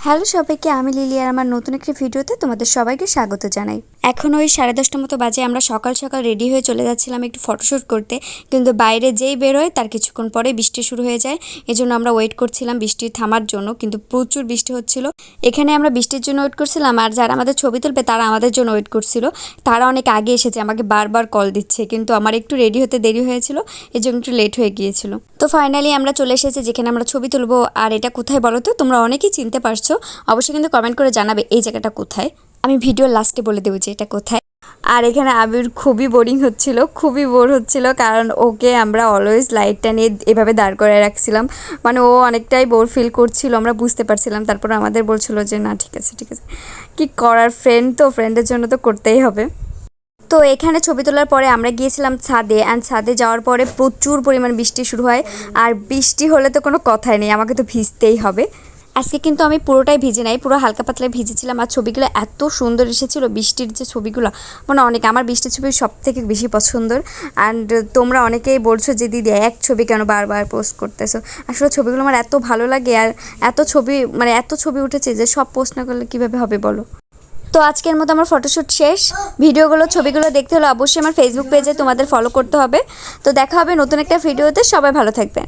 Hello সবাইকে আমি lily আর আমার নতুন একটি ভিডিওতে তোমাদের সবাইকে স্বাগত জানাই। এখন ওই সাড়ে দশটা মতো বাজে, আমরা সকাল সকাল রেডি হয়ে চলে যাচ্ছিলাম একটু ফটোশ্যুট করতে। কিন্তু বাইরে যেই বেরোয়, তার কিছুক্ষণ পরে বৃষ্টি শুরু হয়ে যায়। এজন্য আমরা ওয়েট করছিলাম বৃষ্টি থামার জন্য, কিন্তু প্রচুর বৃষ্টি হচ্ছিল। এখানে আমরা বৃষ্টির জন্য ওয়েট করছিলাম, আর যারা আমাদের ছবি তুলবে, তারা আমাদের জন্য ওয়েট করছিল। তারা অনেক আগে এসেছে, আমাকে বারবার কল দিচ্ছে, কিন্তু আমার একটু রেডি হতে দেরি হয়েছিল এর জন্য একটু লেট হয়ে গিয়েছিল। তো ফাইনালি আমরা চলে এসেছি, যেখানে আমরা ছবি তুলবো। আর এটা কোথায় বলো তো? তোমরা অনেকেই চিনতে পারছ। অবশ্যই কিন্তু কমেন্ট করে জানাবে, এই জায়গাটা কোথায়? আমি ভিডিও লাস্টে বলে দেবো যে এটা কোথায়। আর এখানে আবির খুবই বোরিং হচ্ছিল, খুবই বোর হচ্ছিল, কারণ ওকে আমরা অলওয়েজ লাইটটা নিয়ে এভাবে দাঁড় করে রাখছিলাম। মানে ও অনেকটাই বোর ফিল করছিল, আমরা বুঝতে পারছিলাম। তারপর আমাদের বলছিল যে, না, ঠিক আছে ঠিক আছে। কি করার ফ্রেন্ড তো ফ্রেন্ডের জন্য তো করতেই হবে। তো এখানে ছবি তোলার পরে আমরা গিয়েছিলাম ছাদে অ্যান্ড ছাদে যাওয়ার পরে প্রচুর পরিমাণ বৃষ্টি শুরু হয়। আর বৃষ্টি হলে তো কোনো কথাই নেই, আমাকে তো ভিজতেই হবে। আজকে কিন্তু আমি পুরোটাই ভিজে নাই, পুরো হালকা পাতলা ভিজেছিলাম আর ছবিগুলো এত সুন্দর এসেছিল, বৃষ্টির যে ছবিগুলো। মানে অনেক, আমার বৃষ্টির ছবি সব থেকে বেশি পছন্দর। অ্যান্ড তোমরা অনেকেই বলছো যে, দিদি, এক ছবি কেন বারবার পোস্ট করতেছো? আসলে ছবিগুলো আমার এত ভালো লাগে আর এত ছবি মানে এত ছবি উঠেছে যে, সব পোস্ট না করলে কীভাবে হবে বলো? তো আজকের মতো আমার ফটোশ্যুট শেষ। ভিডিওগুলো, ছবিগুলো দেখতে হলে অবশ্যই আমার ফেসবুক পেজে তোমাদের ফলো করতে হবে। তো দেখা হবে নতুন একটা ভিডিওতে সবাই ভালো থাকবেন।